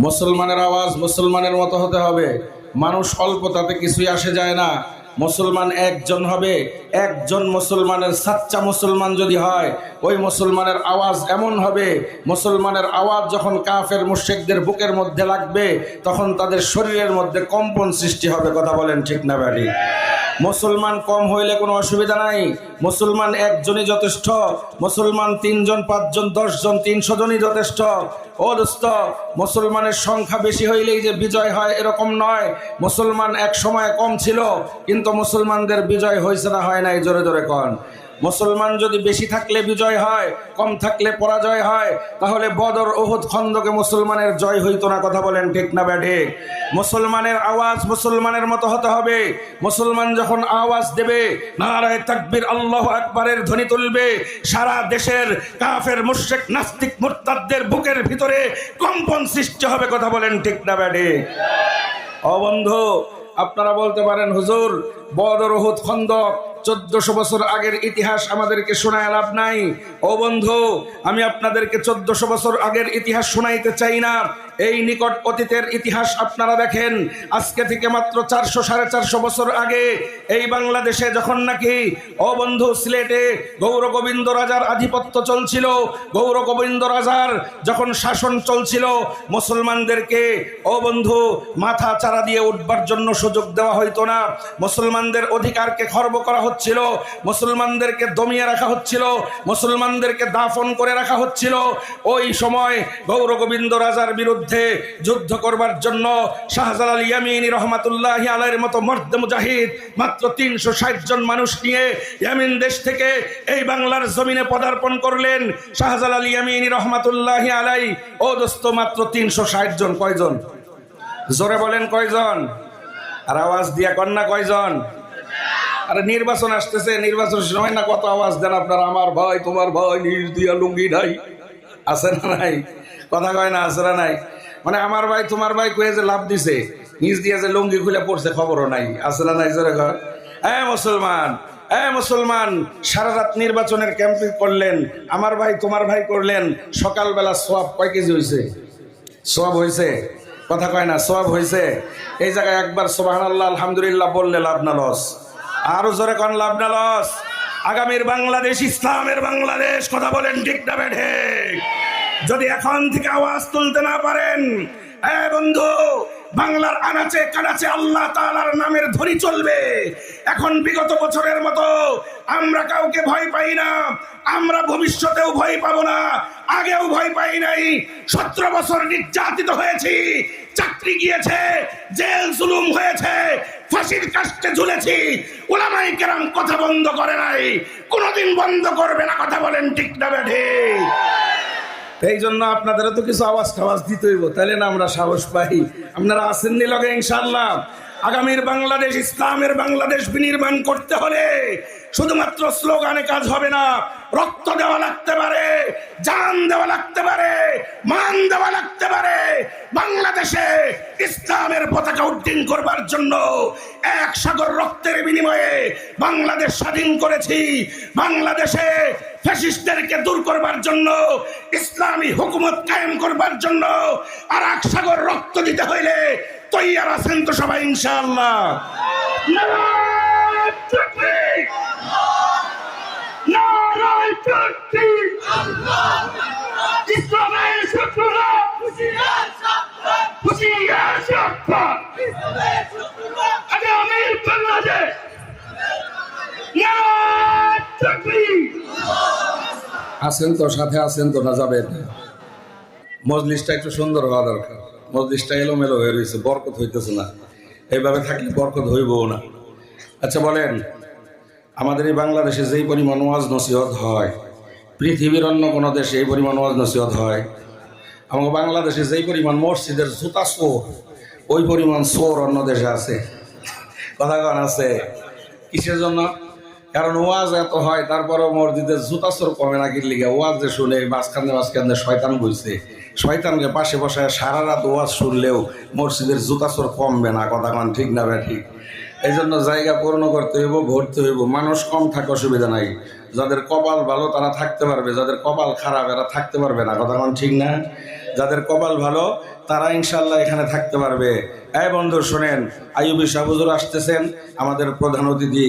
মুসলমানের আওয়াজ মুসলমানের মতো হতে হবে। মানুষ অল্প তাতে কিছুই আসে যায় না। মুসলমান একজন হবে, একজন মুসলমানের সাচ্চা মুসলমান যদি হয়, ওই মুসলমানের আওয়াজ এমন হবে, মুসলমানের আওয়াজ যখন কাফের মুশেকদের বুকের মধ্যে লাগবে, তখন তাদের শরীরের মধ্যে কম্পন সৃষ্টি হবে, কথা বলেন ঠিক না ব্যাডি মুসলমান কম হইলে কোনো অসুবিধা নাই। মুসলমান একজনই যথেষ্ট, মুসলমান তিনজন, পাঁচজন, দশজন, তিনশো জনই যথেষ্ট। ও দোস্ত, মুসলমানের সংখ্যা বেশি হইলেই যে বিজয় হয় এরকম নয়। মুসলমান এক সময় কম ছিল, কিন্তু মুসলমানদের বিজয় হয়েছে না, হয় নাই, জোরে জোরে কন। মুসলমান যদি বেশি থাকলে বিজয় হয়, কম থাকলে পরাজয় হয়, তাহলে বদর ওহুদ খন্দকে মুসলমানের জয় হইতো না কথা বলেন ঠিক না ব্যাঠে মুসলমানের আওয়াজ মুসলমানের মতো হতে হবে। মুসলমান যখন আওয়াজ দেবে, নারায় তাকবীর আল্লাহ আকবরের ধ্বনি তুলবে, সারা দেশের কাফের মুশেক নাস্তিক, মুরতাদদের বুকের ভিতরে কম্পন সৃষ্টি হবে কথা বলেন ঠিক না ব্যাঠে ও বন্ধু, আপনারা বলতে পারেন, হুজুর, বদর ওহুদ খন্দক চোদ্দশো বছর আগের ইতিহাস আমাদেরকে শোনায় লাভ নাই। ও বন্ধু, আমি আপনাদেরকে চোদ্দশো বছর আগের ইতিহাস শোনাইতে চাই না। এই নিকট অতীতের ইতিহাস আপনারা দেখেন। আজকে থেকে মাত্র চারশো, সাড়ে চারশো বছর আগে এই বাংলাদেশে যখন নাকি অবন্ধু সিলেটে গৌর গোবিন্দ রাজার আধিপত্য চলছিল, গৌর গোবিন্দ রাজার যখন শাসন চলছিল, মুসলমানদেরকে অবন্ধু মাথা চারা দিয়ে উঠবার জন্য সুযোগ দেওয়া হইতো না। মুসলমানদের অধিকারকে খর্ব করা হচ্ছিল, মুসলমানদেরকে দমিয়ে রাখা হচ্ছিল, মুসলমানদেরকে দাফন করে রাখা হচ্ছিল। ওই সময় গৌর গোবিন্দ রাজার বিরুদ্ধে যুদ্ধ করবার জন্য শাহজালাল ইয়ামিনী রহমাতুল্লাহ আলাইয়ের মতো মর্দ মুজাহিদ মাত্র তিনশো ষাট জন মানুষ নিয়ে ইয়ামিন দেশ থেকে এই বাংলার জমিনে পদার্পণ করলেন শাহজালাল ইয়ামিনী রহমাতুল্লাহ আলাই। ও দোস্ত, মাত্র তিনশো ষাট জন কয়জন? জোরে বলেন কয়জন? আর আওয়াজ দিয়া কন্যা কয়জন? আরে নির্বাচন আসতেছে, নির্বাচন সময় না কত আওয়াজ দেন আপনার? আমার ভাই, তোমার ভাই, নিজ দিয়া লুঙ্গি নাই। আছে না নাই? কথা কয় না, আছে না নাই? মানে আমার ভাই, তোমার ভাই কয়ে যে লাভ দিছে, নিজ দিয়ে যে লুঙ্গি খুলে পড়ছে, খবরও নাই। আছে না নাই জোরে কর হ্যাঁ মুসলমান হ্যাঁ মুসলমান, সারা রাত নির্বাচনের ক্যাম্পিং করলেন, আমার ভাই, তোমার ভাই করলেন, সকালবেলা সোয়াব কয় কেজি হয়েছে সোয়াব হয়েছে কথা কয় না, সোয়াব হয়েছে এই জায়গায় একবার সোবাহান আল্লাহ আলহামদুলিল্লাহ বললে লাভ না লস। আরও জোরে কন, লাভ না লস। আগামীর বাংলাদেশ, ইসলামের বাংলাদেশ, কথা বলেন ঠিক না বেঠে যদি এখন থেকে আওয়াজ তুলতে না পারেন, এ বন্ধু, বাংলার আনাচে কানাচে আল্লাহ তাআলার নামের ধরি চলবে। এখন বিগত বছরের মতো আমরা কাউকে ভয় পাই না, আমরা ভবিষ্যতেও ভয় পাবো না, আগেও ভয় পাই নাই। সতেরো বছর নির্যাতিত হয়েছি, চাকরি গিয়েছে, জেল জুলুম হয়েছে, ফাঁসির কাস্টে ঝুলেছি ওলামাই কেরাম কথা বন্ধ করে নাই, কোনোদিন বন্ধ করবে না, কথা বলেন ঠিক না বেঠে এই জন্য আপনাদেরও তো কিছু আওয়াজ টাওয়াজ দিতে হইব, তাহলে না আমরা সাহস পাই। আপনারা আসেননি লগে ইনশাল্লাহ আগামীর বাংলাদেশ, ইসলামের বাংলাদেশ বিনির্মাণ করতে হলে শুধুমাত্র স্লোগানে কাজ হবে না, রক্ত দেওয়া লাগতে পারে, জান দেওয়া লাগতে পারে, মান দেওয়া লাগতে পারে। বাংলাদেশে ইসলামের পতাকা উড্ডীন করবার জন্য এক সাগর রক্তের বিনিময়ে বাংলাদেশ স্বাধীন করেছি। বাংলাদেশে ফ্যাসিস্টদেরকে দূর করবার জন্য, ইসলামী হুকুমত কায়েম করবার জন্য আর এক সাগর রক্ত দিতে হইলে তৈয়ার আছেন তো সবাই, ইনশাআল্লাহ নারায়ণ তাকবীর! নারায়ণ তাকবীর! ইসলামের শত্রুরা হুঁশিয়ার সাবধান! আগামীর বাংলাদেশ নারায়ণ তাকবীর! আছেন তো, সাথে আছেন তো, না যাবেন মজলিসটা একটু সুন্দর হওয়া দরকার। মজলিসটা এলোমেলো হয়ে রয়েছে, বরকত হইতেছে না। এইভাবে থাকলে বরকত হইবও না। আচ্ছা বলেন, আমাদের এই বাংলাদেশে যেই পরিমাণ ওয়াজ নসিহত হয়, পৃথিবীর অন্য কোনো দেশে এই পরিমাণ ওয়াজ নসিহত হয় আমাদের বাংলাদেশে যেই পরিমাণ মসজিদের জুতা চোর, ওই পরিমাণ সোর অন্য দেশে আছে। কথা কন, আছে। কিসের জন্য? কারণ ওয়াজ এত হয়, তারপরেও মসজিদের জুতা চোর কমে না কিনলে ওয়াজ যে শুনে মাঝখানে মাঝখানে শয়তান বইছে। শয়তানকে পাশে বসায় সারা রাত ওয়াজ শুনলেও মসজিদের জুতা চোর কমবে না, কথা ঠিক না বে ঠিক। এই জন্য জায়গা পূর্ণ করতে হইব ভরতে হইব। মানুষ কম থাকে অসুবিধা নাই। যাদের কপাল ভালো, তারা থাকতে পারবে। যাদের কপাল খারাপ, এরা থাকতে পারবে না, কথা কন ঠিক না? যাদের কপাল ভালো, তারা ইনশাল্লাহ এখানে থাকতে পারবে। এই বন্ধু, শোনেন, আইয়ুবি শাহবুজুর আসতেছেন, আমাদের প্রধান অতিথি।